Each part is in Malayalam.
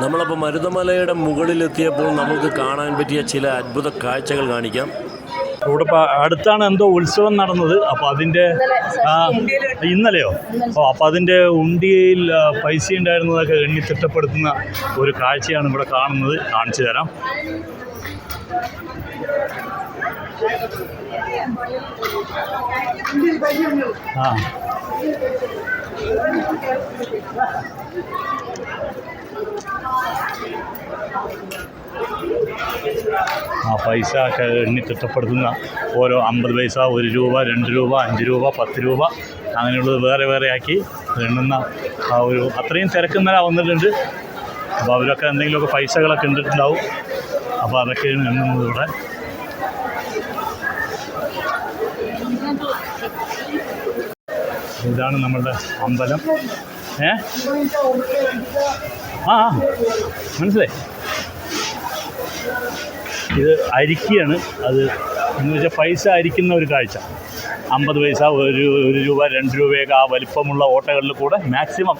നമ്മളപ്പോൾ മരുതമലയുടെ മുകളിലെത്തിയപ്പോൾ നമുക്ക് കാണാൻ പറ്റിയ ചില അത്ഭുത കാഴ്ചകൾ കാണിക്കാം. ഇവിടെ അടുത്താണ് എന്തോ ഉത്സവം നടന്നത്. അപ്പോൾ അതിന്റെ ഇന്നലെയോ? ഓ അപ്പോൾ അതിന്റെ ഉണ്ടിയിൽ പൈസ ഉണ്ടായിരുന്നതൊക്കെ എണ്ണി തിട്ടപ്പെടുത്തുന്ന ഒരു കാഴ്ചയാണ് ഇവിടെ കാണുന്നത്. കാണിച്ചു തരാം. ആ. ആ പൈസ എണ്ണി തിട്ടപ്പെടുത്തുന്ന ഓരോ അമ്പത് പൈസ ഒരു രൂപ രണ്ട് രൂപ അഞ്ച് രൂപ പത്ത് രൂപ അങ്ങനെയുള്ളത് വേറെ വേറെ ആക്കി എണ്ണുന്ന ആ ഒരു അത്രയും തിരക്കുന്നവരാ വന്നിട്ടുണ്ട്. അപ്പോൾ അവരൊക്കെ എന്തെങ്കിലുമൊക്കെ പൈസകളൊക്കെ ഉണ്ടിട്ടുണ്ടാവും അപ്പോൾ അതൊക്കെ എണ്ണുന്നത് ഇവിടെ. ഇതാണ് നമ്മളുടെ അമ്പലം. ഏ? ആ മനസ്സിലായി. ഇത് അരിക്കുകയാണ് അത് എന്ന് വെച്ചാൽ പൈസ അരിക്കുന്ന ഒരു കാഴ്ച. അമ്പത് പൈസ ഒരു ഒരു രൂപ രണ്ട് രൂപയൊക്കെ ആ വലിപ്പമുള്ള ഓട്ടകളിൽ കൂടെ മാക്സിമം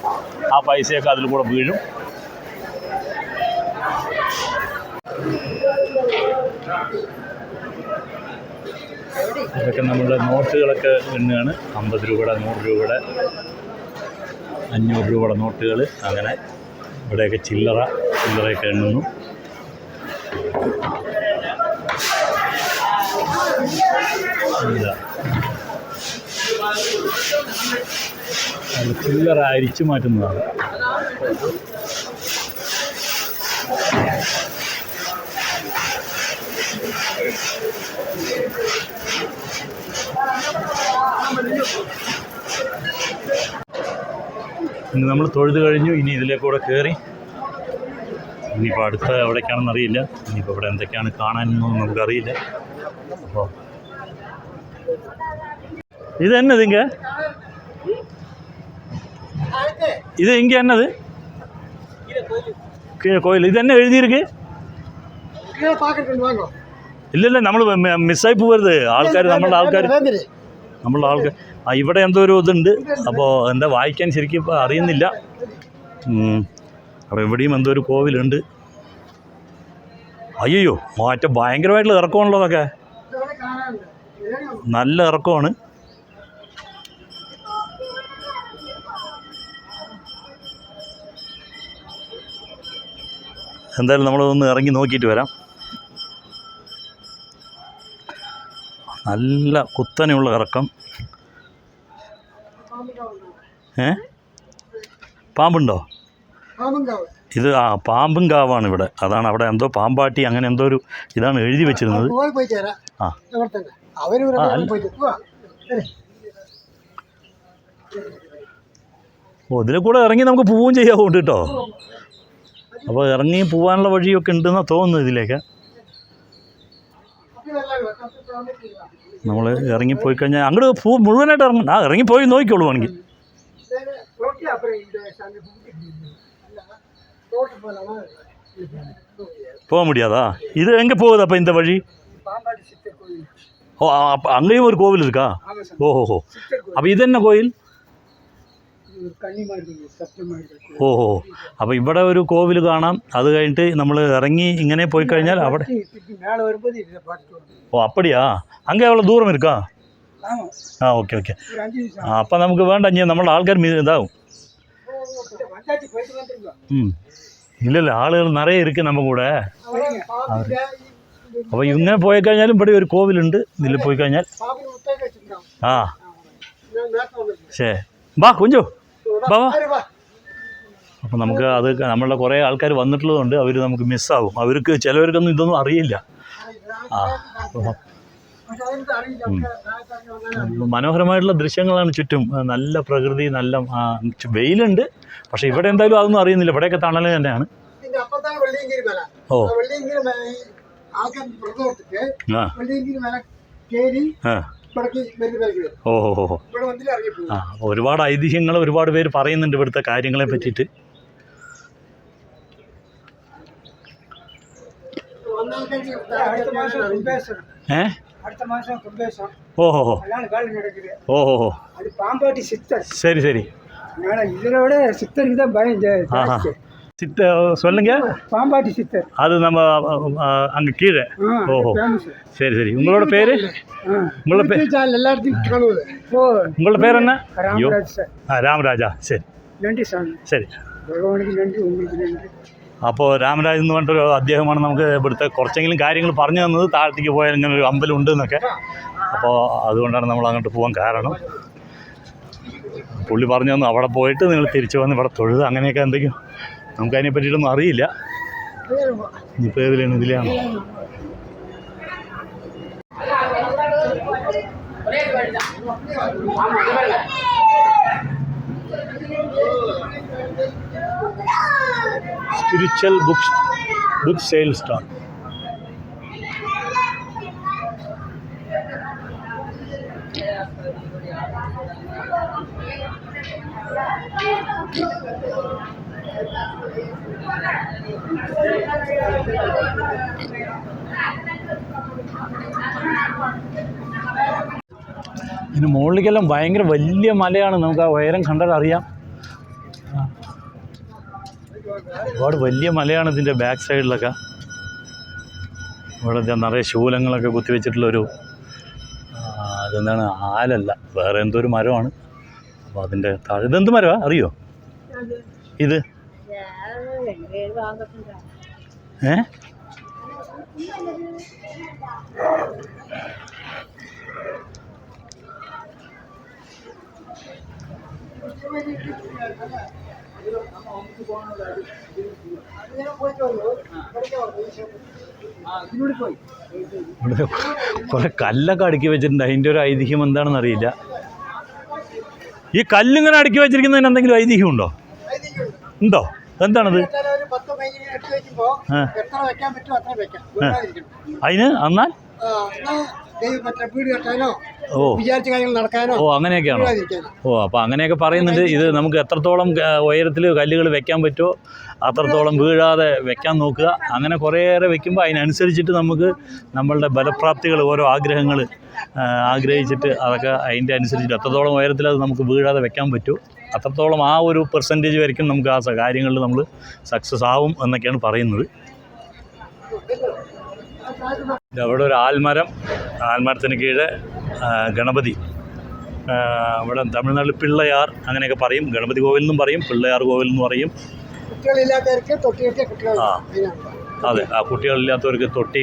ആ പൈസയൊക്കെ അതിൽ കൂടെ വീഴും. ഇതൊക്കെ നമ്മളുടെ നോട്ടുകളൊക്കെ എണ്ണുകയാണ്. അമ്പത് രൂപയുടെ നൂറ് രൂപയുടെ അഞ്ഞൂറ് രൂപയുടെ നോട്ടുകൾ അങ്ങനെ ഇവിടെയൊക്കെ ചില്ലറ ചില്ലറയൊക്കെ എണ്ണുന്നു. ചില്ലറ അരിച്ചു മാറ്റുന്നതാണ് ഇനി നമ്മൾ തൊഴുത് കഴിഞ്ഞു ഇനി ഇതിലേക്കൂടെ കയറി ഇനിയിപ്പോൾ അടുത്ത എവിടേക്കാണെന്ന് അറിയില്ല ഇനിയിപ്പോൾ ഇവിടെ എന്തൊക്കെയാണ് കാണാനൊന്നും നമുക്കറിയില്ല അപ്പോൾ இது என்னதுங்க இது இங்க என்னது கீழே கோயில் இது என்ன எழுதியிருக்கு கீழே பார்க்கறதுக்கு வாங்க ഇല്ല ഇല്ല നമ്മൾ മിസ്സായി പോകരുത് ആൾക്കാർ നമ്മളുടെ ആൾക്കാർ ഇവിടെ എന്തോ ഒരു ഇതുണ്ട്. അപ്പോൾ എന്താ വായിക്കാൻ ശരിക്കും ഇപ്പോൾ അറിയുന്നില്ല. അപ്പോൾ ഇവിടെയും എന്തോ ഒരു കോവിലുണ്ട്. അയ്യോ മാറ്റം ഭയങ്കരമായിട്ടുള്ള ഇറക്കമാണല്ലോ അതൊക്കെ. നല്ല ഇറക്കമാണ്. എന്തായാലും നമ്മൾ ഒന്ന് ഇറങ്ങി നോക്കിയിട്ട് വരാം. നല്ല കുത്തനെയുള്ള ഇറക്കം. ഏ? പാമ്പുണ്ടോ? ഇത് ആ പാമ്പും കാവാണ് ഇവിടെ. അതാണ് അവിടെ എന്തോ പാമ്പാട്ടി അങ്ങനെ എന്തോ ഒരു ഇതാണ് എഴുതി വെച്ചിരുന്നത്. ആ. ഓ ഇതിലെ കൂടെ ഇറങ്ങി നമുക്ക് പോവുകയും ചെയ്യാവുണ്ട് കേട്ടോ. അപ്പോൾ ഇറങ്ങി പോകാനുള്ള വഴിയൊക്കെ ഉണ്ടെന്നാണ് തോന്നുന്നു ഇതിലേക്ക്. നമ്മൾ ഇറങ്ങിപ്പോയി കഴിഞ്ഞാൽ അങ്ങോട്ട് പൂ മുഴുവനായിട്ട് ഇറങ്ങും ആ ഇറങ്ങിപ്പോയി നോക്കിക്കോളൂ വേണമെങ്കിൽ. ഇതിന് റോട്ടി അപ്പുറം இந்த சாமி கும்பிட்டு இல்ல ரோட்டு போலாமா போக முடியாதா இது எங்கே போகுது அப்போ இந்த வழி பாம்பாடி சித்தர் கோயில் ஓ அப்போ அங்கேயும் ஒரு கோவில் இருக்கா ஆமா சாமி ஓஹோ சித்தர் கோயில் അപ്പോൾ ഇത് തന്നെ കോയിൽ இது ஒரு கன்னிமா இருக்குது சப்தமா இருக்குது ഓഹോ അപ്പോൾ ഇവിടെ ഒരു കോവിൽ കാണാം അത് കഴിഞ്ഞിട്ട് നമ്മൾ ഇറങ്ങി ഇങ്ങനെ போய் കഴിഞ്ഞാൽ അവിടെ திருப்பி மேலே வரும்போது இதை பார்த்துட்டு வரணும் ആ ഓക്കെ ഓക്കെ. ആ അപ്പം നമുക്ക് വേണ്ട ഇനി നമ്മുടെ ആൾക്കാർ ഇതാവും. ഇല്ലല്ല ആളുകൾ നിറയെ ഇരിക്കും നമ്മുടെ കൂടെ. അപ്പോൾ ഇങ്ങനെ പോയി കഴിഞ്ഞാലും ഇവിടെ ഒരു കോവിലുണ്ട്. ഇതിൽ പോയി കഴിഞ്ഞാൽ. ആ. ശേ ബാ കുഞ്ചു. ബാ വാ അപ്പം നമുക്ക് അത് നമ്മളുടെ കുറേ ആൾക്കാർ വന്നിട്ടുള്ളതുകൊണ്ട് അവർ നമുക്ക് മിസ്സാവും അവർക്ക് ചിലവർക്കൊന്നും ഇതൊന്നും അറിയില്ല. ആ. മനോഹരമായിട്ടുള്ള ദൃശ്യങ്ങളാണ് ചുറ്റും. നല്ല പ്രകൃതി നല്ല വെയിലുണ്ട്. പക്ഷേ ഇവിടെ എന്തായാലും അതൊന്നും അറിയുന്നില്ല. ഇവിടെയൊക്കെ തണൽ തന്നെയാണ്. ഓ. ഓ ഓ ആ ഒരുപാട് ഐതിഹ്യങ്ങൾ ഒരുപാട് പേര് പറയുന്നുണ്ട് ഇവിടുത്തെ കാര്യങ്ങളെ പറ്റിയിട്ട്. ഏഹ് அடுத்த மாதம் கும்பேசம் ஓஹோ வேலை நடக்குது. ஓஹோ அது பாம்பாட்டி சித்தர். சரி சரி. ஆனால் இதில் விட சித்தருக்கு தான் பயம் சித்த சொல்லுங்க. பாம்பாட்டி சித்தர். அது நம்ம அங்க கீழே. ஓஹோ. சரி சரி. உங்களோட பேரு? உங்களோட பேர் எல்லாத்தையும் ஓ உங்களோட பேர் என்ன? ராமராஜ் சார். ஆ ராமராஜா. சரி. நன்றி சாமி. சரி. பகவானுக்கு நன்றி உங்களுக்கு நன்றி. അപ്പോൾ രാമരാജ് എന്ന് പറഞ്ഞിട്ടൊരു അദ്ദേഹമാണ് നമുക്ക് ഇവിടുത്തെ കുറച്ചെങ്കിലും കാര്യങ്ങൾ പറഞ്ഞു തന്നത്. താഴത്തേക്ക് പോയാൽ ഇങ്ങനെ ഒരു അമ്പലം ഉണ്ട് എന്നൊക്കെ. അപ്പോൾ അതുകൊണ്ടാണ് നമ്മൾ അങ്ങോട്ട് പോകാൻ കാരണം. പുള്ളി പറഞ്ഞു തന്നു അവിടെ പോയിട്ട് നിങ്ങൾ തിരിച്ചു വന്ന് ഇവിടെ തൊഴുത് അങ്ങനെയൊക്കെ എന്തെങ്കിലും നമുക്ക് അതിനെ പറ്റിയിട്ടൊന്നും അറിയില്ല. ഇനിയിപ്പോൾ ഏതിലാണ് ഇതിലാണ് spiritual books book sale stall ഇതിന് മുകളിലേക്കെല്ലാം ഭയങ്കര വലിയ മലയാണ് നമുക്ക് ആ ഉയരം കണ്ടാൽ അറിയാം. ഒരുപാട് വലിയ മലയാണ് ഇതിന്റെ ബാക്ക് സൈഡിലൊക്കെ ഇവിടെ നിറയെ ശൂലങ്ങളൊക്കെ കുത്തിവെച്ചിട്ടുള്ളൊരു അതെന്താണ് ആലല്ല. വേറെ എന്തോ ഒരു മരമാണ്. അപ്പോൾ അതിന്റെ താഴെ ഇതെന്ത് മരമാണ് അറിയോ? ഇത്? ഏ? ഇവിടെ കുറേ കല്ലൊക്കെ അടുക്കി വെച്ചിട്ടുണ്ട്. അതിന്റെ ഒരു ഐതിഹ്യം എന്താണെന്ന് അറിയില്ല. ഈ കല്ലിങ്ങനെ അടുക്കി വെച്ചിരിക്കുന്നതിന് എന്തെങ്കിലും ഐതിഹ്യം ഉണ്ടോ? ഉണ്ടോ? എന്താണത്. അതിന്? എന്നാൽ? ഓ. വിചാരിച്ച കാര്യങ്ങൾ നടക്കാനോ ഓ അങ്ങനെയൊക്കെയാണോ? ഓ അപ്പോൾ അങ്ങനെയൊക്കെ പറയുന്നുണ്ട്. ഇത് നമുക്ക് എത്രത്തോളം ഉയരത്തിൽ കല്ലുകൾ വെക്കാൻ പറ്റുമോ അത്രത്തോളം വീഴാതെ വെക്കാൻ നോക്കുക. അങ്ങനെ കുറേയേറെ വെക്കുമ്പോൾ അതിനനുസരിച്ചിട്ട് നമുക്ക് നമ്മളുടെ ബലപ്രാപ്തികൾ ഓരോ ആഗ്രഹങ്ങൾ ആഗ്രഹിച്ചിട്ട് അതൊക്കെ അതിന്റെ അനുസരിച്ചിട്ട് എത്രത്തോളം ഉയരത്തിൽ അത് നമുക്ക് വീഴാതെ വെക്കാൻ പറ്റുമോ അത്രത്തോളം ആ ഒരു പെർസെന്റേജ് വരയ്ക്കും നമുക്ക് ആ കാര്യങ്ങളിൽ നമ്മൾ സക്സസ് ആവും എന്നൊക്കെയാണ് പറയുന്നത്. അവിടെ ഒരു ആൽമരം ആൽമരത്തിന് കീഴെ ഗണപതി. അവിടെ തമിഴ്നാട്ടിൽ പിള്ളയാർ അങ്ങനെയൊക്കെ പറയും. ഗണപതി കോവിൽ എന്നും പറയും പിള്ളയാർ കോവിൽ എന്ന് പറയും ആ. അതെ ആ കുട്ടികളില്ലാത്തവർക്ക് തൊട്ടി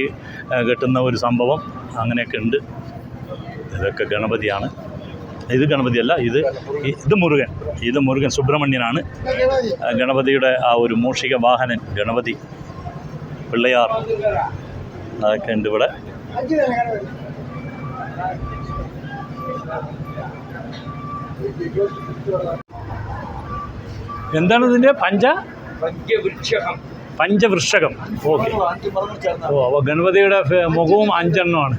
കെട്ടുന്ന ഒരു സംഭവം അങ്ങനെയൊക്കെ ഉണ്ട്. ഇതൊക്കെ ഗണപതിയാണ്. ഇത് ഗണപതിയല്ല ഇത് ഇത് മുരുകൻ. ഇത് മുരുകൻ സുബ്രഹ്മണ്യനാണ്. ഗണപതിയുടെ ആ ഒരു മൂഷിക വാഹനൻ ഗണപതി. പിള്ളയാർ. അതൊക്കെ ഉണ്ട് ഇവിടെ. എന്താണ് ഇതിന്റെ പഞ്ച? പഞ്ചവൃക്ഷകം. പഞ്ചവൃക്ഷകം. ഓക്കെ. ഓ അപ്പോൾ ഗണപതിയുടെ മുഖവും അഞ്ചെണ്ണമാണ്.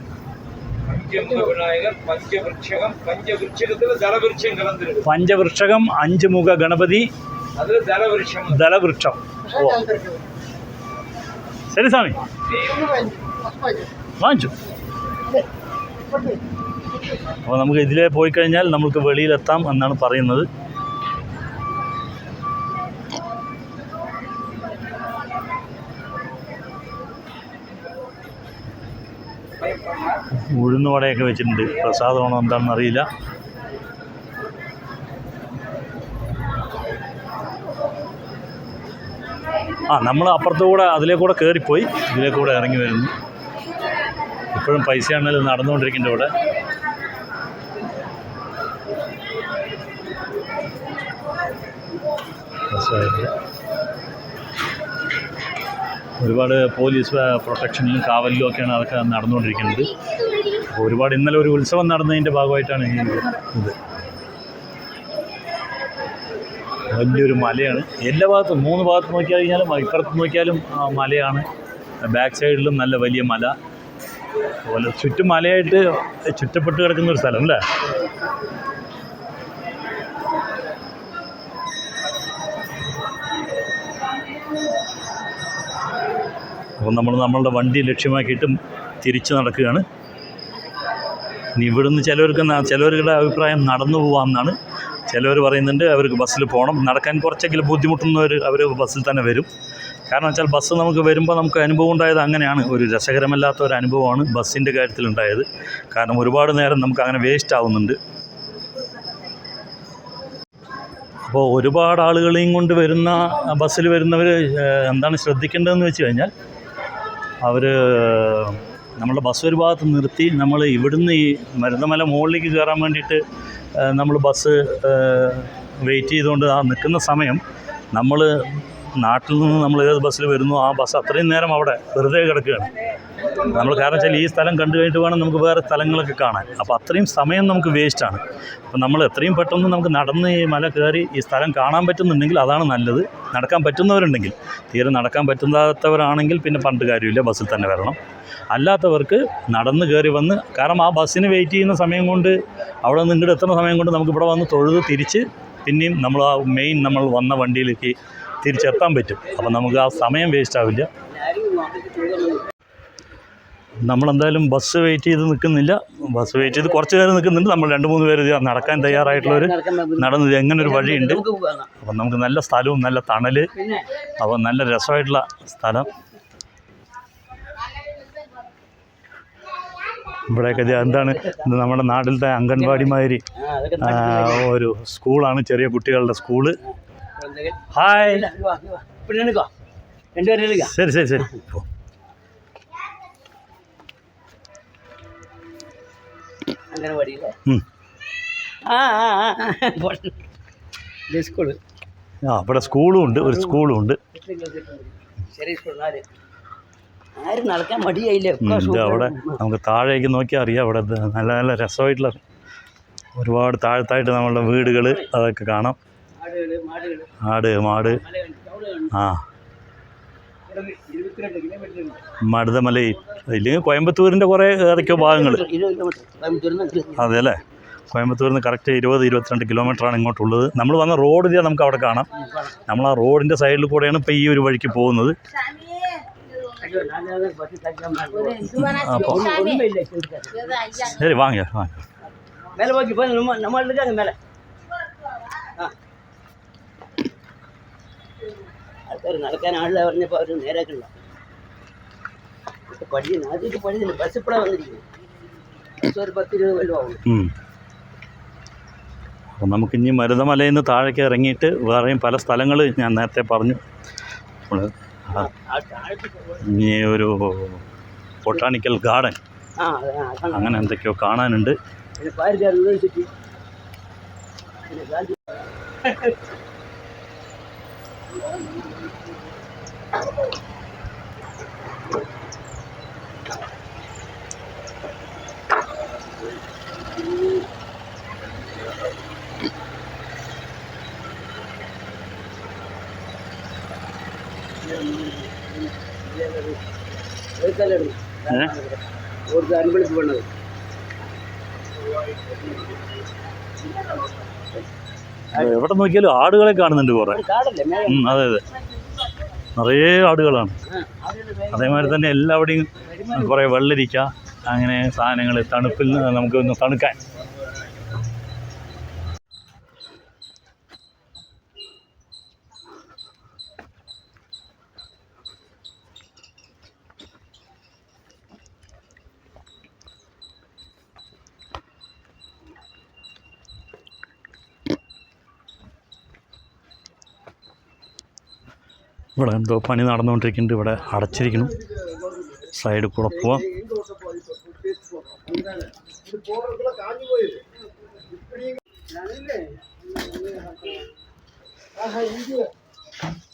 പഞ്ചവൃക്ഷകം അഞ്ച് മുഖ ഗണപതി ദലവൃക്ഷം ഓ. ശരി സ്വാമി. വാങ്ങിച്ചു. അപ്പോൾ നമുക്ക് ഇതിലേ പോയി കഴിഞ്ഞാൽ നമുക്ക് വെളിയിലെത്താം എന്നാണ് പറയുന്നത്. ഉഴുന്ന് വടയൊക്കെ വെച്ചിട്ടുണ്ട്. പ്രസാദമാണോ എന്താണെന്ന് അറിയില്ല. ആ നമ്മൾ അപ്പുറത്തുകൂടെ അതിലേ കൂടെ കയറിപ്പോയി. ഇതിലേ കൂടെ ഇറങ്ങി വരുന്നു. ഇപ്പോഴും പൈസയാണെങ്കിലും നടന്നുകൊണ്ടിരിക്കുന്നുണ്ട് ഇവിടെ. രസമായിട്ട്. ഒരുപാട് പോലീസ് പ്രൊട്ടക്ഷനിലും കാവലിലും ഒക്കെയാണ് അതൊക്കെ നടന്നുകൊണ്ടിരിക്കുന്നത്. ഒരുപാട് ഇന്നലെ ഒരു ഉത്സവം നടന്നതിന്റെ ഭാഗമായിട്ടാണ് ഈ ഇത്. വലിയൊരു മലയാണ്. എല്ലാ ഭാഗത്തും മൂന്ന് ഭാഗത്ത് നോക്കിയാൽ കഴിഞ്ഞാലും ഇപ്പുറത്ത് നോക്കിയാലും മലയാണ്. ബാക്ക് സൈഡിലും നല്ല വലിയ മല. അതുപോലെ ചുറ്റും മലയായിട്ട് ചുറ്റപ്പെട്ട് കിടക്കുന്ന ഒരു സ്ഥലം അല്ലേ? അപ്പോൾ നമ്മൾ നമ്മളുടെ വണ്ടി ലക്ഷ്യമാക്കിയിട്ടും തിരിച്ചു നടക്കുകയാണ്. ഇനി ഇവിടുന്ന് ചിലവർക്ക് ചിലവരുടെ അഭിപ്രായം നടന്നു പോകാമെന്നാണ് ചിലവർ പറയുന്നുണ്ട് അവർക്ക് ബസ്സിൽ പോകണം. നടക്കാൻ കുറച്ചെങ്കിലും ബുദ്ധിമുട്ടുന്നവർ അവർ ബസ്സിൽ തന്നെ വരും. കാരണം വെച്ചാൽ ബസ് നമുക്ക് വരുമ്പോൾ നമുക്ക് അനുഭവം ഉണ്ടായത് അങ്ങനെയാണ്. ഒരു രസകരമല്ലാത്ത ഒരു അനുഭവമാണ് ബസ്സിന്റെ കാര്യത്തിലുണ്ടായത്. കാരണം ഒരുപാട് നേരം നമുക്ക് അങ്ങനെ വേസ്റ്റ് ആവുന്നുണ്ട്. അപ്പോൾ ഒരുപാട് ആളുകളെയും കൊണ്ട് വരുന്ന ബസ്സിൽ വരുന്നവർ എന്താണ് ശ്രദ്ധിക്കേണ്ടതെന്ന് വെച്ച് കഴിഞ്ഞാൽ അവർ നമ്മളുടെ ബസ് ഒരു ഭാഗത്ത് നിർത്തി നമ്മൾ ഇവിടുന്ന് ഈ മരുന്നമല മുകളിലേക്ക് കയറാൻ വേണ്ടിയിട്ട് നമ്മൾ ബസ് വെയിറ്റ് ചെയ്തുകൊണ്ട് ആ നിൽക്കുന്ന സമയം നമ്മൾ നാട്ടിൽ നിന്ന് നമ്മൾ ഏത് ബസ്സിൽ വരുന്നു ആ ബസ് അത്രയും നേരം അവിടെ വെറുതെ കിടക്കുകയാണ്. നമ്മൾ കാരണം വെച്ചാൽ ഈ സ്ഥലം കണ്ടു കഴിഞ്ഞിട്ട് വേണം നമുക്ക് വേറെ സ്ഥലങ്ങളൊക്കെ കാണാൻ. അപ്പോൾ അത്രയും സമയം നമുക്ക് വേസ്റ്റാണ് അപ്പോൾ നമ്മൾ എത്രയും പെട്ടെന്ന് നമുക്ക് നടന്ന് ഈ മല കയറി ഈ സ്ഥലം കാണാൻ പറ്റുന്നുണ്ടെങ്കിൽ അതാണ് നല്ലത്. നടക്കാൻ പറ്റുന്നവരുണ്ടെങ്കിൽ തീരെ നടക്കാൻ പറ്റുന്നാത്തവരാണെങ്കിൽ പിന്നെ പണ്ട് കാര്യമില്ല ബസ്സിൽ തന്നെ വരണം. അല്ലാത്തവർക്ക് നടന്ന് കയറി വന്ന് കാരണം ആ ബസ്സിന് വെയിറ്റ് ചെയ്യുന്ന സമയം കൊണ്ട് അവിടെ നിന്ന് ഇങ്ങോട്ട് എത്തുന്ന സമയം കൊണ്ട് നമുക്ക് ഇവിടെ വന്ന് തൊഴുത് തിരിച്ച് പിന്നെയും നമ്മൾ ആ മെയിൻ നമ്മൾ വന്ന വണ്ടിയിലേക്ക് തിരിച്ചെത്താൻ പറ്റും. അപ്പം നമുക്ക് ആ സമയം വേസ്റ്റ് ആവില്ല. നമ്മളെന്തായാലും ബസ് വെയിറ്റ് ചെയ്ത് നിൽക്കുന്നില്ല. ബസ് വെയിറ്റ് ചെയ്ത് കുറച്ച് നേരം നിൽക്കുന്നുണ്ട്. നമ്മൾ രണ്ട് മൂന്ന് പേര് നടക്കാൻ തയ്യാറായിട്ടുള്ളവർ നടന്നത് എങ്ങനെ ഒരു വഴിയുണ്ട്. അപ്പം നമുക്ക് നല്ല സ്ഥലവും നല്ല തണൽ അപ്പോൾ നല്ല രസമായിട്ടുള്ള സ്ഥലം. ഇവിടെയൊക്കെ എന്താണ്? നമ്മുടെ നാട്ടിലത്തെ അംഗൻവാടി മാതിരി ഒരു സ്കൂളാണ് ചെറിയ കുട്ടികളുടെ സ്കൂൾ ഹായ് இப்படி நினைக்கோ ரெண்டு பேரும் இருக்கா ശരി ശരി ശരി പോ. அங்கனவாடியில் ഉം. ஆ ஆ ஆ இந்த ஸ்கூலு ആ ഇവിടെ സ്കൂളും ഉണ്ട് ഒരു സ്കൂളും ഉണ്ട് ചെറിയ സ്കൂൾ ആര് ആരും നടക്കാൻ മടിയായില്ലേ ഉം, ഇത് അവിടെ നമുക്ക് താഴേക്ക് നോക്കിയാൽ അറിയാം അവിടെ ഇത് നല്ല നല്ല രസമായിട്ടുള്ള ഒരുപാട് താഴത്തായിട്ട് നമ്മളുടെ വീടുകൾ അതൊക്കെ കാണാം மாடுகள் மாடுகள் ആട് മാട്. ആ. മടുതമലൈ. ഇല്ലെങ്കിൽ കോയമ്പത്തൂരിന്റെ കുറേ ഏതൊക്കെയോ ഭാഗങ്ങൾ അതെ അല്ലേ? കോയമ്പത്തൂരിൽ നിന്ന് കറക്റ്റ് ഇരുപത് ഇരുപത്തിരണ്ട് കിലോമീറ്ററാണ് ഇങ്ങോട്ടുള്ളത്. നമ്മൾ വന്ന റോഡ് ഇതാ നമുക്ക് അവിടെ കാണാം. നമ്മൾ ആ റോഡിന്റെ സൈഡിൽ കൂടെയാണ് ഇപ്പോൾ ഈ ഒരു വഴിക്ക് പോകുന്നത്. അപ്പോൾ ശരി വാങ്ങിയ വാങ്ങിയ നമ്മൾ മേലെ. ആ. ആൾക്കാർ നടക്കാൻ ആളില്ല പറഞ്ഞപ്പോൾ അവർ നേരാക്കണ്ട ഇപ്പൊ നാട്ടിൽ പഠിച്ചില്ല ബസ് ഇപ്പഴാ വന്നിരിക്കുന്നത് ഒരു പത്ത് ഇരുപത് കൊല്ലം ആവും ഉം. അപ്പോൾ നമുക്ക് ഇനി മരുതമലയിൽ നിന്ന് താഴേക്ക് ഇറങ്ങിയിട്ട് വേറെയും പല സ്ഥലങ്ങൾ ഞാൻ നേരത്തെ പറഞ്ഞു. നമ്മൾ ഇനി ഒരു ബൊട്ടാണിക്കൽ ഗാർഡൻ. അങ്ങനെ എന്തൊക്കെയോ കാണാനുണ്ട്. പാരിക്കാർ എവിടെ നോക്കിയാലും ആടുകളെ കാണുന്നുണ്ട് കുറെ. അതെ അതെ. നിറയെ ആടുകളാണ്. അതേമാതിരി തന്നെ എല്ലാവിടെയും കുറേ വെള്ളരിക്ക അങ്ങനെ സാധനങ്ങൾ തണുപ്പിൽ നമുക്ക് ഒന്ന് തണുക്കാൻ. ഇവിടെ എന്തോ പണി നടന്നുകൊണ്ടിരിക്കുന്നുണ്ട് ഇവിടെ അടച്ചിരിക്കണം സൈഡിൽ കൂടെ പോവാം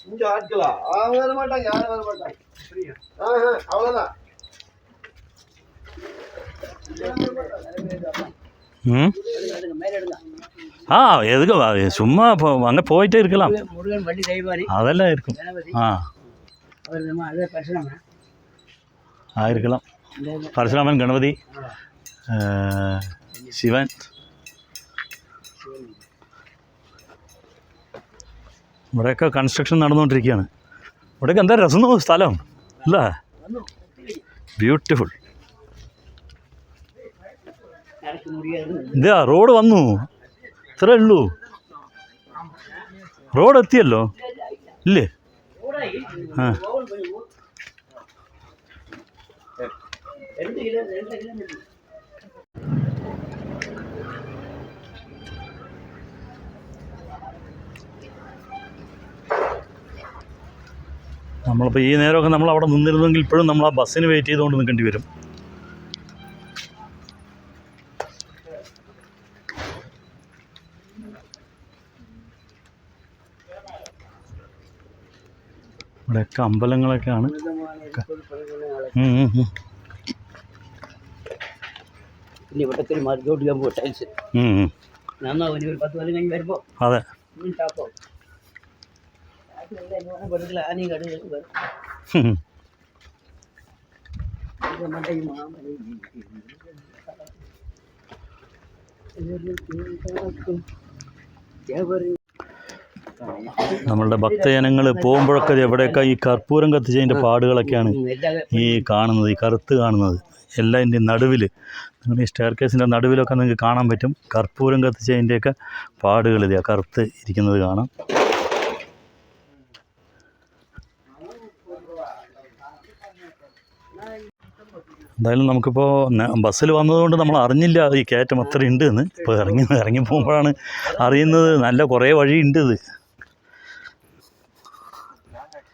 இங்க ஆட்களா அவங்க வர மாட்டாங்க யாரும் வர மாட்டாங்க ஆஹா, அவ்வளவுதான் ம் எடுங்க, மேல எடுங்க ஆ எதுக்கு வா- சும்மா இப்போ அங்கே போயிட்டே இருக்கலாம் முருகன் வள்ளி தெய்வாரி அதெல்லாம் இருக்கும் கணபதி ஆ அவர் நம்ம அதே பரிசுராம ആ இருக்கலாம் പരശുരാമൻ ഗണപതി ആ, ശിവൻ ഇവിടെയൊക്കെ കൺസ്ട്രക്ഷൻ നടന്നുകൊണ്ടിരിക്കുകയാണ് ഇവിടെയൊക്കെ എന്താ രസം നോക്ക് സ്ഥലം അല്ലേ ബ്യൂട്ടിഫുൾ நடக்க முடியாது ഇതാ റോഡ് വന്നു ഇത്രേ ഉള്ളൂ. റോഡ് എത്തിയല്ലോ? ഇല്ലേ? ആ. നമ്മളിപ്പോൾ ഈ നേരമൊക്കെ നമ്മൾ അവിടെ നിന്നിരുന്നെങ്കിൽ ഇപ്പോഴും നമ്മൾ ആ ബസ്സിന് വെയിറ്റ് ചെയ്തുകൊണ്ട് നിൽക്കേണ്ടി വരും. കഴിഞ്ഞ് അമ്പലങ്ങളൊക്കെയാണ് അതെ. ടാപ്പോ. നമ്മളുടെ ഭക്തജനങ്ങൾ പോകുമ്പോഴൊക്കെ എവിടെയൊക്കെ ഈ കർപ്പൂരം കത്തിച്ചതിന്റെ പാടുകളൊക്കെയാണ് ഈ കാണുന്നത് ഈ കറുത്ത് കാണുന്നത്. എല്ലാം ഇതിന്റെ നടുവിൽ നിങ്ങൾ ഈ സ്റ്റെയർ കേസിന്റെ നടുവിലൊക്കെ നിങ്ങൾക്ക് കാണാൻ പറ്റും. കർപ്പൂരം കത്തിച്ചതിന്റെയൊക്കെ പാടുകൾ ഇതാ കറുത്ത് ഇരിക്കുന്നത് കാണാം. എന്തായാലും നമുക്കിപ്പോൾ ബസ്സിൽ വന്നതുകൊണ്ട് നമ്മൾ അറിഞ്ഞില്ല ഈ കയറ്റം അത്ര ഉണ്ട് എന്ന്. ഇപ്പോൾ ഇറങ്ങി ഇറങ്ങി പോകുമ്പോഴാണ് അറിയുന്നത്. നല്ല കുറേ വഴി ഉണ്ട് ഇത്.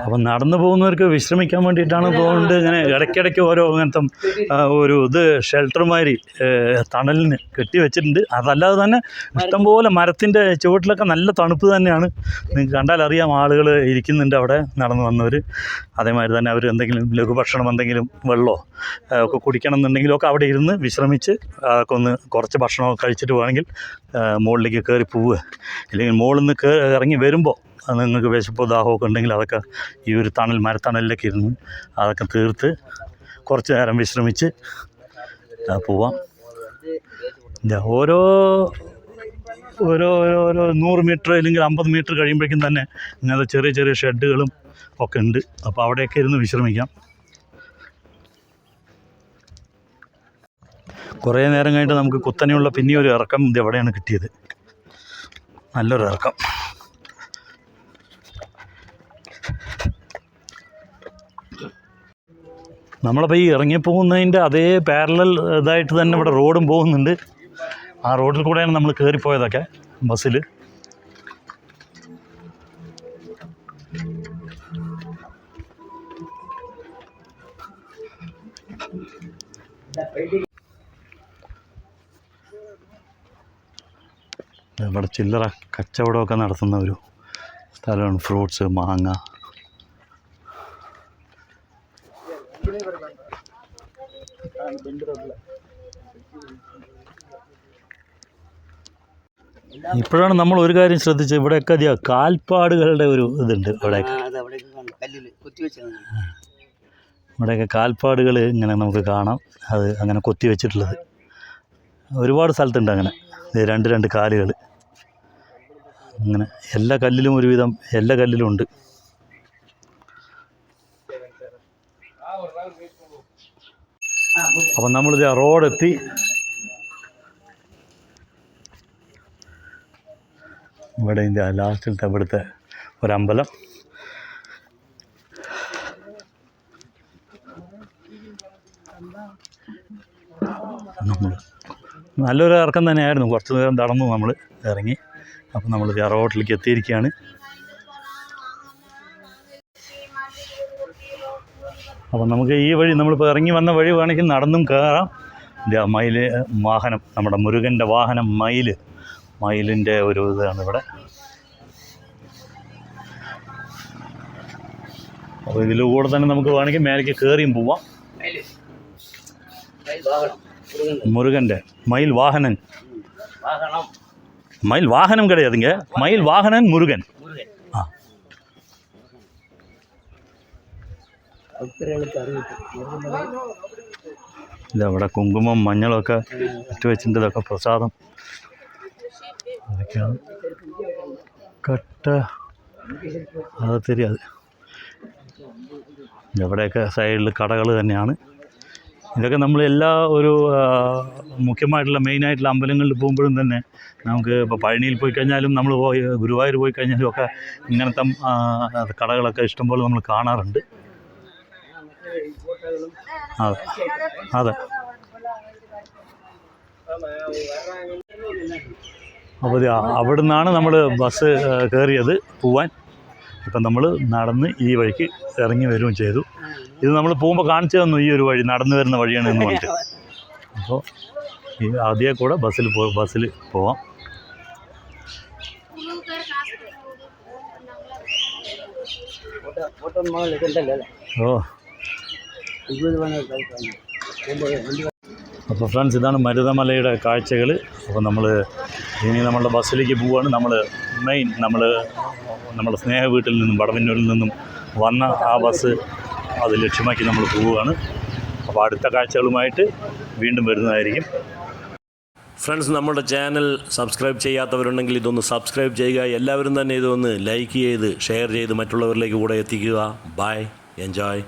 അപ്പം നടന്നു പോകുന്നവർക്ക് വിശ്രമിക്കാൻ വേണ്ടിയിട്ടാണ് പോകുന്നത് ഇങ്ങനെ ഇടയ്ക്കിടയ്ക്ക് ഓരോ അങ്ങനത്തെ ഒരു ഇത് ഷെൽട്ടർ മാതിരി ഏ, തണലിന് കെട്ടി വെച്ചിട്ടുണ്ട്. അതല്ലാതെ തന്നെ ഇഷ്ടംപോലെ മരത്തിന്റെ ചുവട്ടിലൊക്കെ നല്ല തണുപ്പ് തന്നെയാണ്. നിങ്ങൾക്ക് കണ്ടാൽ അറിയാം ആളുകൾ ഇരിക്കുന്നുണ്ട് അവിടെ നടന്നു വന്നവർ അതേമാതിരി തന്നെ അവർ എന്തെങ്കിലും ലഘുഭക്ഷണം എന്തെങ്കിലും വെള്ളമോ ഒക്കെ കുടിക്കണം എന്നുണ്ടെങ്കിലൊക്കെ അവിടെ ഇരുന്ന് വിശ്രമിച്ച് അതൊക്കെ ഒന്ന് കുറച്ച് ഭക്ഷണമൊക്കെ കഴിച്ചിട്ട് വേണമെങ്കിൽ മുകളിലേക്ക് കയറി പോവുക. അല്ലെങ്കിൽ മുകളിൽ നിന്ന് ഇറങ്ങി വരുമ്പോൾ നിങ്ങൾക്ക് വിശപ്പോ ദാഹമൊക്കെ ഉണ്ടെങ്കിൽ അതൊക്കെ ഈ ഒരു തണൽ മരത്തണലിലൊക്കെ ഇരുന്ന് അതൊക്കെ തീർത്ത് കുറച്ച് നേരം വിശ്രമിച്ച് പോവാം. ഓരോ ഓരോ ഓരോ ഓരോ നൂറ് മീറ്റർ അല്ലെങ്കിൽ അമ്പത് മീറ്റർ കഴിയുമ്പോഴേക്കും തന്നെ ഇങ്ങനത്തെ ചെറിയ ചെറിയ ഷെഡുകളും ഒക്കെ ഉണ്ട്. അപ്പോൾ അവിടെയൊക്കെ ഇരുന്ന് വിശ്രമിക്കാം. കുറേ നേരം കഴിഞ്ഞിട്ട് നമുക്ക് കുത്തനെയുള്ള പിന്നെ ഒരു ഇറക്കം ഇത് എവിടെയാണ് കിട്ടിയത്? നല്ലൊരു ഇറക്കം. നമ്മളപ്പോൾ ഈ ഇറങ്ങിപ്പോകുന്നതിന്റെ അതേ പാരലൽ ഇതായിട്ട് തന്നെ ഇവിടെ റോഡും പോകുന്നുണ്ട്. ആ റോഡിൽ കൂടെയാണ് നമ്മൾ കയറിപ്പോയതൊക്കെ ബസ്സിൽ ഇവിടെ ചില്ലറ കച്ചവടമൊക്കെ നടത്തുന്ന ഒരു സ്ഥലമാണ് ഫ്രൂട്ട്സ് മാങ്ങ. ഇപ്പോഴാണ് നമ്മൾ ഒരു കാര്യം ശ്രദ്ധിച്ചത്. ഇവിടെയൊക്കെ അധികം കാൽപ്പാടുകളുടെ ഒരു ഇതുണ്ട് ഇവിടെയൊക്കെ ഇവിടെയൊക്കെ കാൽപ്പാടുകൾ ഇങ്ങനെ നമുക്ക് കാണാം. അത് അങ്ങനെ കൊത്തി വെച്ചിട്ടുള്ളത്. ഒരുപാട് സ്ഥലത്തുണ്ട് അങ്ങനെ. രണ്ട് രണ്ട് കാലുകൾ. അങ്ങനെ എല്ലാ കല്ലിലും ഒരുവിധം എല്ലാ കല്ലിലും ഉണ്ട്. അപ്പം നമ്മളിത് റോഡെത്തി. ഇവിടെ ഇതിന്റെ ലാസ്റ്റിലത്തെ ഇവിടുത്തെ ഒരമ്പലം. നമ്മൾ നല്ലൊരു ഇറക്കം തന്നെയായിരുന്നു. കുറച്ച് നേരം നടന്നു നമ്മൾ ഇറങ്ങി. അപ്പം നമ്മൾ റോട്ടിലേക്ക് എത്തിയിരിക്കുകയാണ്. അപ്പം നമുക്ക് ഈ വഴി നമ്മളിപ്പോൾ ഇറങ്ങി വന്ന വഴി വേണമെങ്കിൽ നടന്നും കയറാം മയിൽ വാഹനം നമ്മുടെ മുരുകന്റെ വാഹനം മയിൽ മയിലിന്റെ ഒരു ഇതാണ് ഇവിടെ. അപ്പോൾ ഇതിലൂടെ തന്നെ നമുക്ക് വേണമെങ്കിൽ മേലേക്ക് കയറിയും പോവാം. മുരുകന്റെ மயில் வாகனன் വാഹനം வாகனம் கிடையாதுங்க மயில் வாகனன் முருகன் ഇതവിടെ കുങ്കുമം മഞ്ഞളൊക്കെ ഇട്ട് വെച്ചിട്ടതൊക്കെ പ്രസാദം. അതൊക്കെയാണ് കട്ട. അത് ശരി അത് ഇവിടെയൊക്കെ സൈഡിൽ കടകൾ തന്നെയാണ്. ഇതൊക്കെ നമ്മൾ എല്ലാ ഒരു മുഖ്യമായിട്ടുള്ള മെയിനായിട്ടുള്ള അമ്പലങ്ങളിൽ പോകുമ്പോഴും തന്നെ നമുക്ക് ഇപ്പോൾ പഴനിയിൽ പോയി കഴിഞ്ഞാലും നമ്മൾ പോയി ഗുരുവായൂർ പോയി കഴിഞ്ഞാലും ഒക്കെ ഇങ്ങനത്തെ കടകളൊക്കെ ഇഷ്ടംപോലെ നമ്മൾ കാണാറുണ്ട്. അതെ അതെ. അപ്പോൾ അവിടെ നിന്നാണ് നമ്മൾ ബസ് കയറിയത് പോവാൻ. ഇപ്പം നമ്മൾ നടന്ന് ഈ വഴിക്ക് ഇറങ്ങി വരികയും ചെയ്തു. ഇത് നമ്മൾ പോകുമ്പോൾ കാണിച്ചു തന്നു ഈ ഒരു വഴി നടന്നു വരുന്ന വഴിയാണ് എന്ന് പറഞ്ഞിട്ട്. അപ്പോൾ ഈ ആദ്യം കൂടെ ബസ്സിൽ പോ ബസ്സിൽ പോവാം. ഓ. അപ്പോൾ ഫ്രണ്ട്സ് ഇതാണ് മരുതമലയുടെ കാഴ്ചകൾ അപ്പോൾ നമ്മൾ ഇനി നമ്മളുടെ ബസ്സിലേക്ക് പോവുകയാണ് നമ്മൾ മെയിൻ നമ്മൾ നമ്മുടെ സ്നേഹ വീട്ടിൽ നിന്നും വടവന്നൂരിൽ നിന്നും വന്ന ആ ബസ് അത് ലക്ഷ്യമാക്കി നമ്മൾ പോവുകയാണ്. അപ്പോൾ അടുത്ത കാഴ്ചകളുമായിട്ട് വീണ്ടും വരുന്നതായിരിക്കും. ഫ്രണ്ട്സ് നമ്മുടെ ചാനൽ സബ്സ്ക്രൈബ് ചെയ്യാത്തവരുണ്ടെങ്കിൽ ഇതൊന്ന് സബ്സ്ക്രൈബ് ചെയ്യുക. എല്ലാവരും തന്നെ ഇതൊന്ന് ലൈക്ക് ചെയ്ത് ഷെയർ ചെയ്ത് മറ്റുള്ളവരിലേക്ക് കൂടെ എത്തിക്കുക. By enjoy